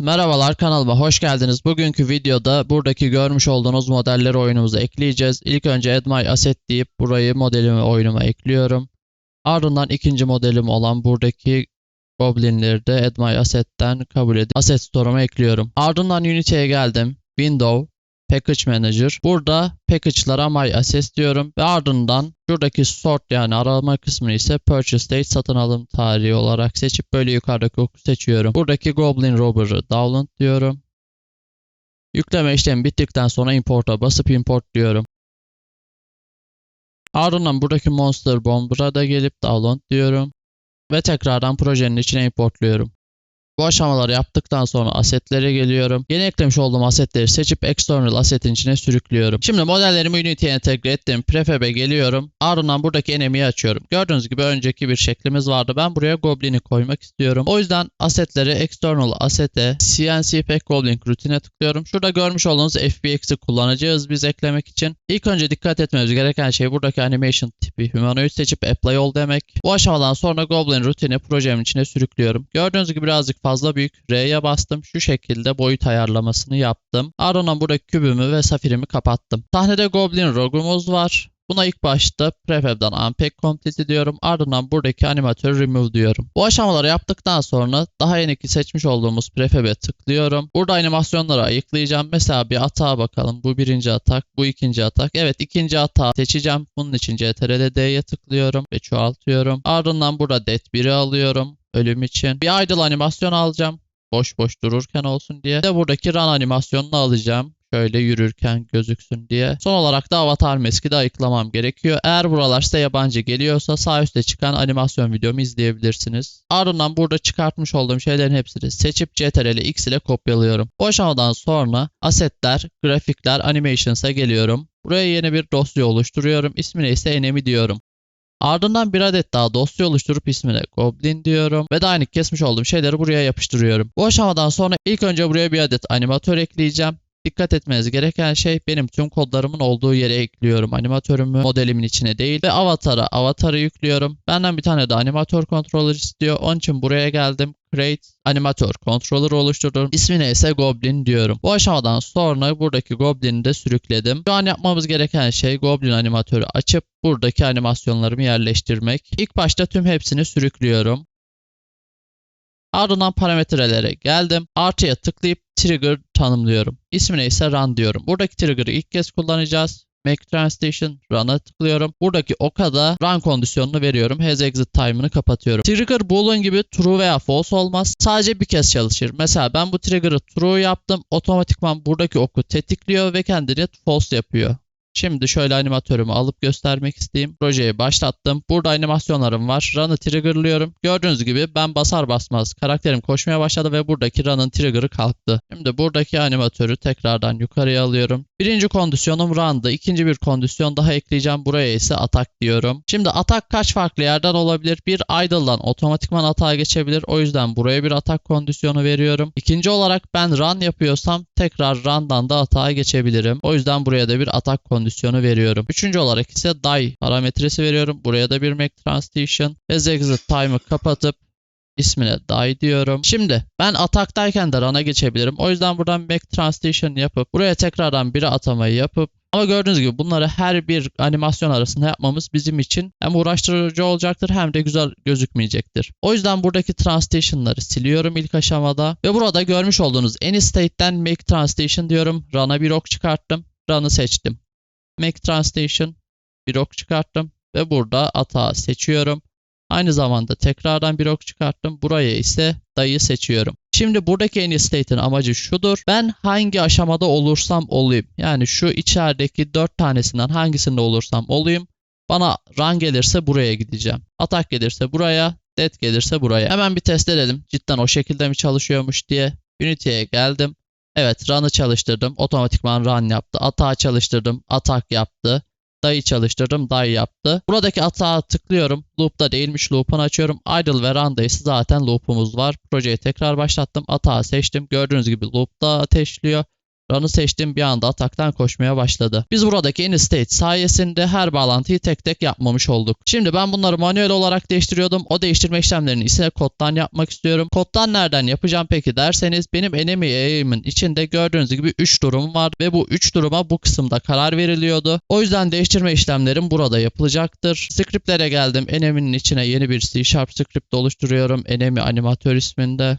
Merhabalar kanalıma hoş geldiniz. Bugünkü videoda buradaki görmüş olduğunuz modelleri oyunumuza ekleyeceğiz. İlk önce Add Asset deyip burayı modelimi oyunuma ekliyorum. Ardından ikinci modelim olan buradaki Goblinleri de Add Asset'ten kabul edip Asset Store'uma ekliyorum. Ardından Unity'ye geldim. Window, Package Manager. Burada package'lara My Assets diyorum ve ardından şuradaki sort yani arama kısmını ise Purchase Date satın alım tarihi olarak seçip böyle yukarıdaki oku seçiyorum. Buradaki Goblin Robber'ı download diyorum. Yükleme işlemi bittikten sonra import'a basıp import diyorum. Ardından buradaki Monster Bomber'a da gelip download diyorum. Ve tekrardan projenin içine importluyorum. Bu aşamaları yaptıktan sonra asetlere geliyorum. Yeni eklemiş olduğum asetleri seçip external asetin içine sürüklüyorum. Şimdi modellerimi Unity'ye entegre ettim. Prefab'e geliyorum. Ardından buradaki enemies açıyorum. Gördüğünüz gibi önceki bir şeklimiz vardı. Ben buraya Goblin'i koymak istiyorum. O yüzden asetleri external asete CNC Pack Goblin rutine tıklıyorum. Şurada görmüş olduğunuz FBX'i kullanacağız biz eklemek için. İlk önce dikkat etmemiz gereken şey buradaki animation tipi humanoid seçip apply ol demek. Bu aşamadan sonra Goblin rutini projemin içine sürüklüyorum. Gördüğünüz gibi birazcık fazla büyük. R'ye bastım. Şu şekilde boyut ayarlamasını yaptım. Ardından buradaki kübümü ve safirimi kapattım. Sahnede Goblin Rogue'umuz var. Buna ilk başta prefab'dan unpack complete diyorum. Ardından buradaki animatörü remove diyorum. Bu aşamaları yaptıktan sonra daha yeniki seçmiş olduğumuz prefab'e tıklıyorum. Burada animasyonları ayıklayacağım. Mesela bir atağa bakalım. Bu birinci atak, bu ikinci atak. Evet ikinci atağı seçeceğim. Bunun için CTRL D'ye tıklıyorum ve çoğaltıyorum. Ardından burada det 1'i alıyorum ölüm için. Bir idle animasyon alacağım. Boş boş dururken olsun diye. De buradaki run animasyonunu alacağım. Şöyle yürürken gözüksün diye. Son olarak da avatar meski de ayıklamam gerekiyor. Eğer buralar size yabancı geliyorsa sağ üstte çıkan animasyon videomu izleyebilirsiniz. Ardından burada çıkartmış olduğum şeylerin hepsini seçip CTRL X ile kopyalıyorum. Bu sonra asetler, grafikler, animations'a geliyorum. Buraya yeni bir dosya oluşturuyorum. İsmine ise enemy diyorum. Ardından bir adet daha dosya oluşturup ismine Goblin diyorum ve dynamic kesmiş olduğum şeyleri buraya yapıştırıyorum. Bu aşamadan sonra ilk önce buraya bir adet animatör ekleyeceğim. Dikkat etmeniz gereken şey benim tüm kodlarımın olduğu yere ekliyorum. Animatörümü modelimin içine değil ve avatara avatarı yüklüyorum. Benden bir tane de animatör controller istiyor. Onun için buraya geldim. Create animatör controller oluşturdum. İsmine ise Goblin diyorum. Bu aşamadan sonra buradaki Goblin'i de sürükledim. Şu an yapmamız gereken şey Goblin animatörü açıp buradaki animasyonlarımı yerleştirmek. İlk başta tüm hepsini sürüklüyorum. Ardından parametrelere geldim. Artıya tıklayıp trigger tanımlıyorum. İsmine ise run diyorum. Buradaki trigger'ı ilk kez kullanacağız. Make Translation Run'a tıklıyorum. Buradaki oka da run kondisyonunu veriyorum. Has exit time'ını kapatıyorum. Trigger boolean gibi true veya false olmaz. Sadece bir kez çalışır. Mesela ben bu trigger'ı true yaptım. Otomatikman buradaki oku tetikliyor ve kendini false yapıyor. Şimdi şöyle animatörümü alıp göstermek isteyeyim. Projeyi başlattım. Burada animasyonlarım var. Run'ı triggerlıyorum. Gördüğünüz gibi ben basar basmaz karakterim koşmaya başladı ve buradaki run'ın trigger'ı kalktı. Şimdi buradaki animatörü tekrardan yukarıya alıyorum. Birinci kondisyonum run'dı. İkinci bir kondisyon daha ekleyeceğim. Buraya ise atak diyorum. Şimdi atak kaç farklı yerden olabilir? Bir idle'dan otomatikman atağa geçebilir. O yüzden buraya bir atak kondisyonu veriyorum. İkinci olarak ben run yapıyorsam tekrar run'dan da atağa geçebilirim. O yüzden buraya da bir atak kondisyonu kondisyonu veriyorum. Üçüncü olarak ise die parametresi veriyorum. Buraya da bir make transition. As exit time'ı kapatıp ismine die diyorum. Şimdi ben ataktayken de run'a geçebilirim. O yüzden buradan make transition yapıp buraya tekrardan bir atamayı yapıp ama gördüğünüz gibi bunları her bir animasyon arasında yapmamız bizim için hem uğraştırıcı olacaktır hem de güzel gözükmeyecektir. O yüzden buradaki translation'ları siliyorum ilk aşamada ve burada görmüş olduğunuz any state'ten make translation diyorum. Run'a bir ok çıkarttım. Run'ı seçtim. Make Translation bir ok çıkarttım ve burada atağı seçiyorum. Aynı zamanda tekrardan bir ok çıkarttım. Buraya ise dayı seçiyorum. Şimdi buradaki any state'in amacı şudur. Ben hangi aşamada olursam olayım. Yani şu içerideki 4 tanesinden hangisinde olursam olayım. Bana run gelirse buraya gideceğim. Atak gelirse buraya. Dead gelirse buraya. Hemen bir test edelim. Cidden o şekilde mi çalışıyormuş diye. Unity'ye geldim. Evet run'ı çalıştırdım. Otomatikman run yaptı. Atağı çalıştırdım. Atak yaptı. Dayı çalıştırdım. Dayı yaptı. Buradaki atağa tıklıyorum. Loop'ta değilmiş. Loop'unu açıyorum. Idle ve run'da ise zaten loop'umuz var. Projeyi tekrar başlattım. Atağı seçtim. Gördüğünüz gibi loop'ta ateşliyor. Run'ı seçtim bir anda ataktan koşmaya başladı. Biz buradaki in state sayesinde her bağlantıyı tek tek yapmamış olduk. Şimdi ben bunları manuel olarak değiştiriyordum. O değiştirme işlemlerini ise koddan yapmak istiyorum. Koddan nereden yapacağım peki derseniz benim enemy aim'in içinde gördüğünüz gibi 3 durum var ve bu 3 duruma bu kısımda karar veriliyordu. O yüzden değiştirme işlemlerim burada yapılacaktır. Scriptlere geldim. Enemy'nin içine yeni bir C Sharp script oluşturuyorum. Enemy animatör isminde.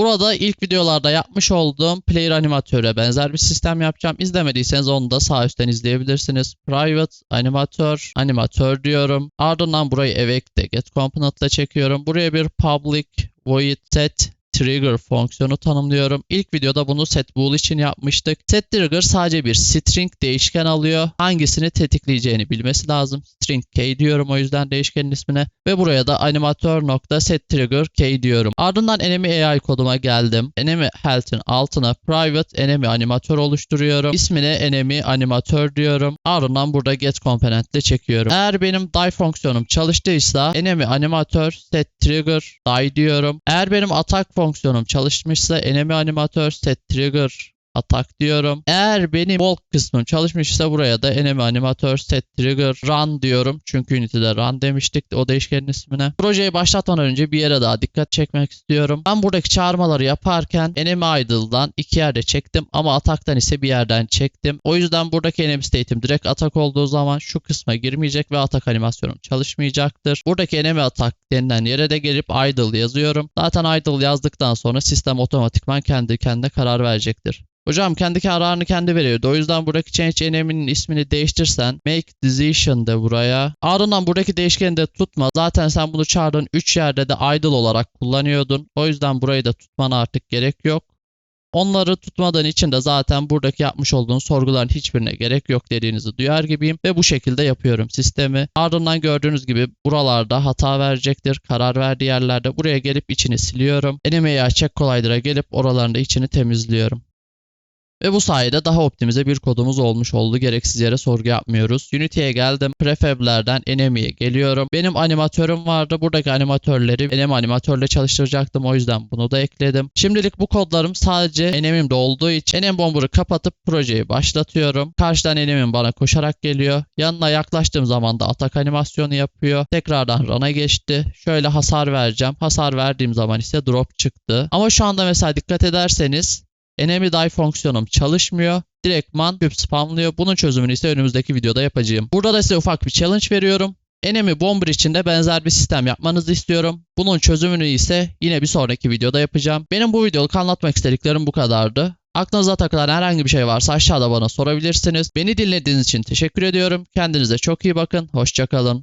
Burada ilk videolarda yapmış olduğum player animatöre benzer bir sistem yapacağım. İzlemediyseniz onu da sağ üstten izleyebilirsiniz. Private animatör, animatör diyorum. Ardından burayı evect'te get component ile çekiyorum. Buraya bir public void set trigger fonksiyonu tanımlıyorum. İlk videoda bunu set bool için yapmıştık. Set trigger sadece bir string değişken alıyor. Hangisini tetikleyeceğini bilmesi lazım. String key diyorum o yüzden değişkenin ismine. Ve buraya da animator.setTrigger key diyorum. Ardından enemy AI koduma geldim. Enemy health'in altına private enemy animatör oluşturuyorum. İsmine enemy animatör diyorum. Ardından burada get component ile çekiyorum. Eğer benim die fonksiyonum çalıştıysa enemy animatör set trigger die diyorum. Eğer benim atak fonksiyonum çalışmışsa enemy animatör set trigger atak diyorum. Eğer benim walk kısmım çalışmışsa buraya da enemy animatör set trigger run diyorum. Çünkü Unity'de run demiştik o değişkenin ismine. Projeyi başlatmadan önce bir yere daha dikkat çekmek istiyorum. Ben buradaki çağırmaları yaparken enemy idle'dan iki yerde çektim ama ataktan ise bir yerden çektim. O yüzden buradaki enemy state'im direkt atak olduğu zaman şu kısma girmeyecek ve atak animasyonum çalışmayacaktır. Buradaki enemy atak denilen yere de gelip idle yazıyorum. Zaten idle yazdıktan sonra sistem otomatikman kendi kendine karar verecektir. Hocam kendi kararını kendi veriyordu. O yüzden buradaki change eneminin ismini değiştirsen make decision de buraya. Ardından buradaki değişkeni de tutma. Zaten sen bunu çağırdığın 3 yerde de idle olarak kullanıyordun. O yüzden burayı da tutmana artık gerek yok. Onları tutmadığın için de zaten buradaki yapmış olduğun sorguların hiçbirine gerek yok dediğinizi duyar gibiyim ve bu şekilde yapıyorum sistemi. Ardından gördüğünüz gibi buralarda hata verecektir. Karar verdiği yerlerde buraya gelip içini siliyorum. Enemy check collider'a gelip oralarında içini temizliyorum. Ve bu sayede daha optimize bir kodumuz olmuş oldu. Gereksiz yere sorgu yapmıyoruz. Unity'ye geldim. Prefab'lerden Enemy'ye geliyorum. Benim animatörüm vardı. Buradaki animatörleri Enemy animatörle çalıştıracaktım. O yüzden bunu da ekledim. Şimdilik bu kodlarım sadece Enemy'mde olduğu için Enemy Bomber'ı kapatıp projeyi başlatıyorum. Karşıdan Enemy bana koşarak geliyor. Yanına yaklaştığım zaman da atak animasyonu yapıyor. Tekrardan run'a geçti. Şöyle hasar vereceğim. Hasar verdiğim zaman ise drop çıktı. Ama şu anda mesela dikkat ederseniz Enemy die fonksiyonum çalışmıyor. Direktman küp spamlıyor. Bunun çözümünü ise önümüzdeki videoda yapacağım. Burada da size ufak bir challenge veriyorum. Enemy Bomber için de benzer bir sistem yapmanızı istiyorum. Bunun çözümünü ise yine bir sonraki videoda yapacağım. Benim bu videoluk anlatmak istediklerim bu kadardı. Aklınıza takılan herhangi bir şey varsa aşağıda bana sorabilirsiniz. Beni dinlediğiniz için teşekkür ediyorum. Kendinize çok iyi bakın. Hoşçakalın.